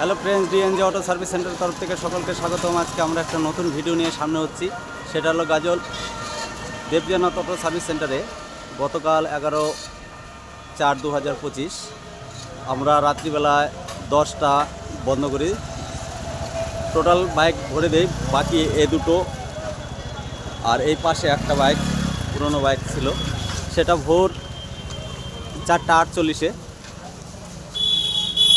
Hello friends, DNG auto service সেন্টারের তরফ থেকে সকলকে স্বাগতম। আজকে আমরা একটা নতুন ভিডিও নিয়ে সামনে হচ্ছি। সেটা হলো গাজল দেবজানাথ অটো সার্ভিস সেন্টারে গতকাল এগারো চার দু হাজার পঁচিশ আমরা রাত্রিবেলায় দশটা বন্ধ করি। টোটাল বাইক ভরে দেই, বাকি এ দুটো আর এই পাশে একটা বাইক পুরনো বাইক ছিল। সেটা ভোর চারটা আটচল্লিশে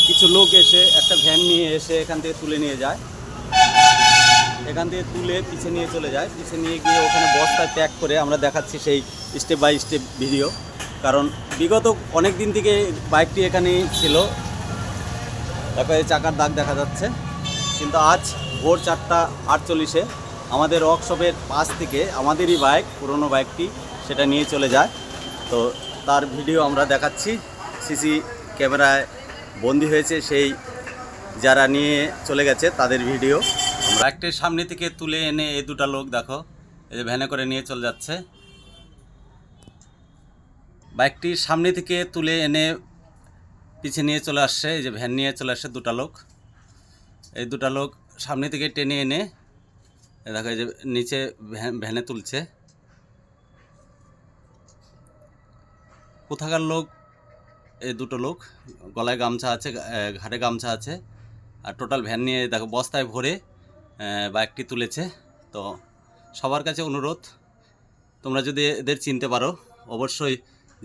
কিছু লোক এসে একটা ভ্যান নিয়ে এসে এখান থেকে তুলে নিয়ে যায়। এখান থেকে তুলে পিছে নিয়ে চলে যায়। পিছে নিয়ে গিয়ে ওখানে বস্তায় প্যাক করে আমরা দেখাচ্ছি সেই স্টেপ বাই স্টেপ ভিডিও কারণ বিগত অনেক দিন থেকে বাইকটি এখানেই ছিল। তারপরে চাকার দাগ দেখা যাচ্ছে। কিন্তু আজ ভোর চারটা আটচল্লিশে আমাদের ওয়ার্কশপের পাশ থেকে আমাদেরই বাইক পুরনো বাইকটি সেটা নিয়ে চলে যায়। তো তার ভিডিও আমরা দেখাচ্ছি। সিসি ক্যামেরায় বন্দি হয়েছে সেই যারা নিয়ে চলে গেছে তাদের ভিডিও। বাইকটির সামনে থেকে তুলে এনে এই দুটা লোক দেখো, এই যে ভ্যানে করে নিয়ে চলে যাচ্ছে। বাইকটির সামনে থেকে তুলে এনে পিছিয়ে নিয়ে চলে আসছে, এই যে ভ্যান নিয়ে চলে আসছে দুটা লোক। এই দুটা লোক সামনে থেকে টেনে এনে দেখো এই যে নিচে ভ্যানে তুলছে। কোথাকার লোক এই দুটো লোক, গলায় গামছা আছে ঘাড়ে গামছা আছে, আর টোটাল ভ্যান নিয়ে দেখো বস্তায় ভরে বাইকটি তুলেছে। তো সবার কাছে অনুরোধ, তোমরা যদি এদের চিনতে পারো, অবশ্যই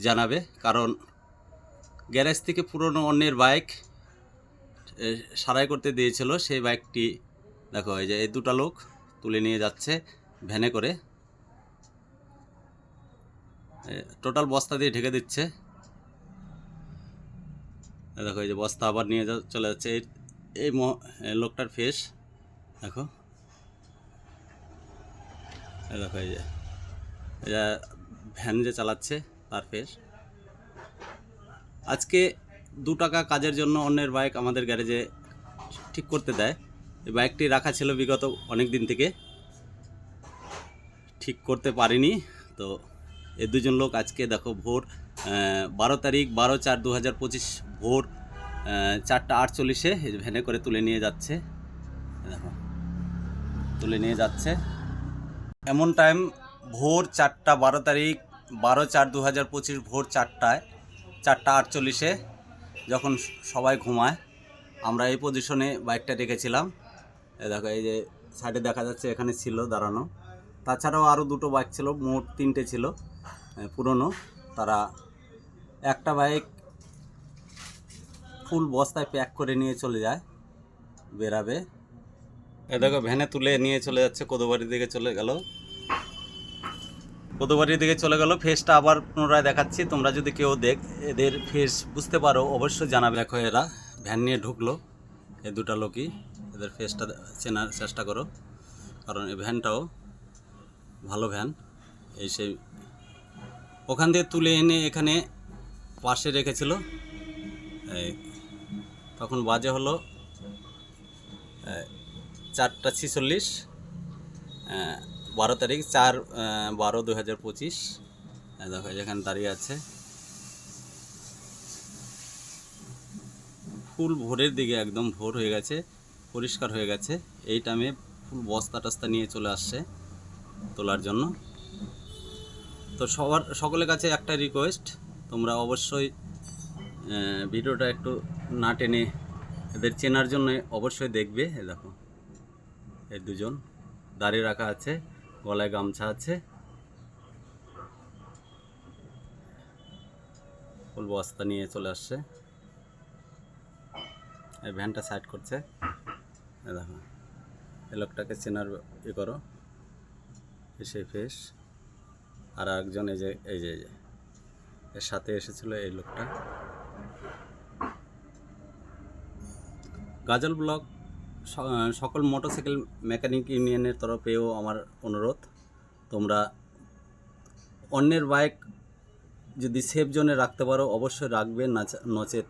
জানাবে, কারণ গ্যারেজ থেকে পুরনো অন্যের বাইক সারাই করতে দিয়েছিল, সেই বাইকটি দেখো, এই যে এই দুটো লোক তুলে নিয়ে যাচ্ছে ভ্যানে করে। টোটাল বস্তা দিয়ে ঢেকে দিচ্ছে। দেখো এই যে বস্তা আবার নিয়ে যা- চলে যাচ্ছে। এই লোকটার ফেস দেখো। দেখো এই যে। এটা ভ্যান যে চালাচ্ছে, তার ফেস আজকে দু টাকা কাজের জন্য অন্যের বাইক আমাদের গ্যারেজে ঠিক করতে দেয়। এই বাইকটি রাখা ছিল বিগত অনেক দিন থেকে। ঠিক করতে পারিনি। তো এই দুজন লোক আজকে দেখো ভোর বারো তারিখ বারো চার দু হাজার পঁচিশ ভোর চারটা আটচল্লিশে ভ্যানে করে তুলে নিয়ে যাচ্ছে। দেখো, তুলে নিয়ে যাচ্ছে। এমন টাইম ভোর চারটা বারো তারিখ, বারো চার দু হাজার পঁচিশ ভোর চারটায়, চারটা আটচল্লিশে যখন সবাই ঘুমায়, আমরা এই পজিশনে বাইকটা রেখেছিলাম। দেখো, এই যে সাইডে দেখা যাচ্ছে এখানে ছিল দাঁড়ানো। তাছাড়াও আরও দুটো বাইক ছিল, মোট তিনটে ছিল পুরনো। তারা একটা বাইক ফুল বস্তায় প্যাক করে নিয়ে চলে যায়, বেরাবে। এ দেখো, ভ্যানে তুলে নিয়ে চলে যাচ্ছে, কোদোবাড়ির দিকে চলে গেল। কোদোবাড়ির দিকে চলে গেল ফেসটা আবার পুনরায় দেখাচ্ছি, তোমরা যদি কেউ দেখ, এদের ফেস বুঝতে পারো, অবশ্যই জানাবে। দেখো এরা, ভ্যান নিয়ে ঢুকলো এই দুটা লোকই, এদের ফেসটা চেনার চেষ্টা করো, কারণ এই ভ্যানটাও ভালো ভ্যান, এই সেই। ওখান থেকে তুলে এনে এখানে পাশে রেখেছিল। তখন বাজে হলো চারটা ছিচল্লিশ বারো তারিখ, চার বারো দু হাজার পঁচিশ। দেখো যেখানে দাঁড়িয়ে আছে। ফুল ভোরের দিকে একদম ভোর হয়ে গেছে, পরিষ্কার হয়ে গেছে। এই টাইমে ফুল বস্তা টস্তা নিয়ে চলে আসছে তোলার জন্য। তো সবার, সকলের কাছে একটা রিকোয়েস্ট তোমরা অবশ্যই ভিডিওটা একটু না টেনে এদের চেনার জন্য অবশ্যই দেখবে, এ দেখো। এই দুজন দাড়ি রাখা আছে, গলায় গামছা আছে। ফুল বস্তা নিয়ে চলে আসছে। এই ভ্যানটা সাইড করছে। এই দেখো এই লোকটাকে চেনার ই করো। সেই ফেস আর একজন এই যে এই যে। এর সাথে এসেছিল এই লোকটা। গাজল ব্লক সকল মোটরসাইকেল মেকানিক ইউনিয়নের তরফেও আমার অনুরোধ, তোমরা অন্যের বাইক যদি সেফ জোনে রাখতে পারো, অবশ্যই রাখবে, নাচ- নচেত।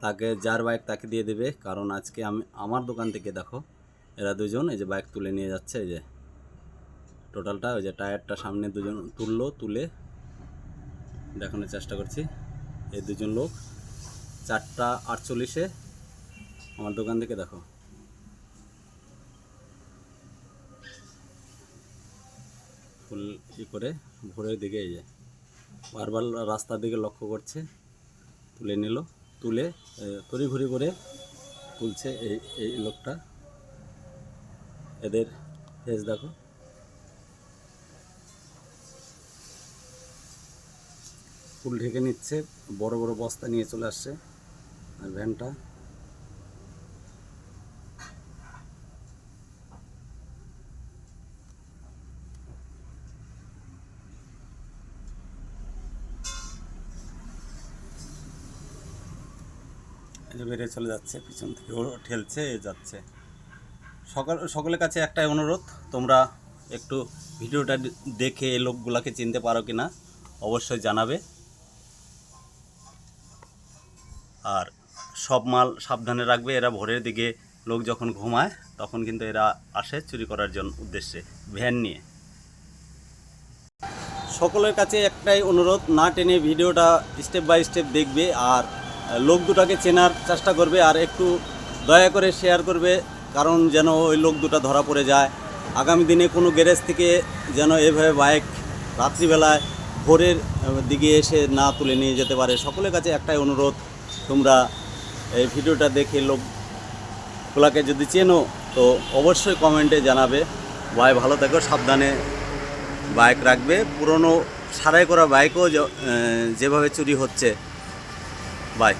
তাকে, যার বাইক তাকে দিয়ে দেবে, কারণ আজকে আমি, আমার দোকান থেকে দেখো, এরা দুজন, এই যে বাইক তুলে নিয়ে যাচ্ছে, এই যে টোটালটা, ওই যে টায়ারটা সামনে দুজন তুললো, তুলে দেখানোর চেষ্টা করছি। এই দুজন লোক চারটা আটচল্লিশে আমার দোকান থেকে দেখো। ফুল ই করে ভোরের দিকে এই যে বারবার রাস্তার দিকে লক্ষ্য করছে তুলে নিল তুলে এ, তড়িঘড়ি করে তুলছে এই এই লোকটা। এদের ফেস দেখো। ফুল ঢেকে নিচ্ছে, বড় বড় বস্তা নিয়ে চলে আসছে, আর ভ্যানটা। বেরিয়ে চলে যাচ্ছে, পিছন থেকে ও ঠেলছে যাচ্ছে। সকাল, সকলের কাছে একটাই অনুরোধ, তোমরা একটু ভিডিওটা দেখে লোকগুলাকে চিনতে পারো কি না অবশ্যই জানাবে। আর সব মাল সাবধানে রাখবে। এরা ভোরের দিকে লোক যখন ঘুমায়, তখন কিন্তু এরা আসে চুরি করার জন্য উদ্দেশ্যে ভ্যান নিয়ে। সকলের কাছে একটাই অনুরোধ, না টেনে ভিডিওটা স্টেপ বাই স্টেপ দেখবে আর লোক দুটাকে চেনার চেষ্টা করবে আর একটু দয়া করে শেয়ার করবে, কারণ যেন ওই লোক দুটা ধরা পড়ে যায়। আগামী দিনে কোনো গ্যারেজ থেকে যেন এভাবে বাইক রাত্রিবেলায় ভোরের দিকে এসে না তুলে নিয়ে যেতে পারে। সকলের কাছে একটাই অনুরোধ তোমরা এই ভিডিওটা দেখে লোক লোকগুলাকে যদি চেনো, তো অবশ্যই কমেন্টে জানাবে। ভাই, ভালো থাকো, সাবধানে বাইক রাখবে। পুরনো সারাই করা বাইকও যেভাবে চুরি হচ্ছে। বাই